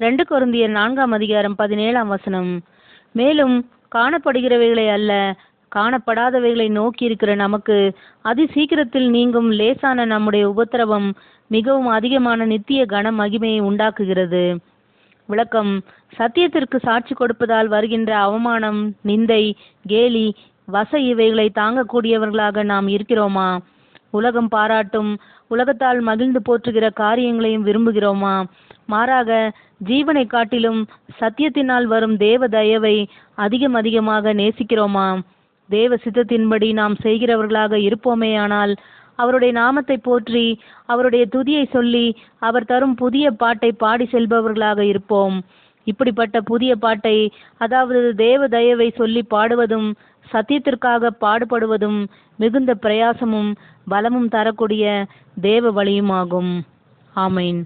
ரெண்டு கொரிந்தியர் நான்காம் அதிகாரம் பதினேழாம் வசனம். மேலும் காணப்படுகிறவைகளை அல்ல காணப்படாதவைகளை நோக்கி இருக்கிற நமக்கு அதி சீக்கிரத்தில் நீங்கும் லேசான நம்முடைய உபத்திரவம் மிகவும் அதிகமான நித்திய கன மகிமையை உண்டாக்குகிறது. விளக்கம் சத்தியத்திற்கு சாட்சி கொடுப்பதால் வருகின்ற அவமானம் நிந்தை கேலி வசை இவைகளை தாங்கக்கூடியவர்களாக நாம் இருக்கிறோமா? உலகம் பாராட்டும் உலகத்தால் மகிழ்ந்து போற்றுகிற காரியங்களையும் விரும்புகிறோமா? மாறாக ஜீவனை காட்டிலும் சத்தியத்தினால் வரும் தேவ தயவை அதிகம் அதிகமாக நேசிக்கிறோமா? தேவ சித்தத்தின்படி நாம் செய்கிறவர்களாக இருப்போமேயானால் அவருடைய நாமத்தை போற்றி அவருடைய துதியை சொல்லி அவர் தரும் புதிய பாட்டை பாடி செல்பவர்களாக இருப்போம். இப்படிப்பட்ட புதிய பாட்டை அதாவது தேவ தயவை சொல்லி பாடுவதும் சத்தியத்திற்காக பாடுபடுவதும் மிகுந்த பிரயாசமும் பலமும் தரக்கூடிய தேவ வழியுமாகும். ஆமீன்.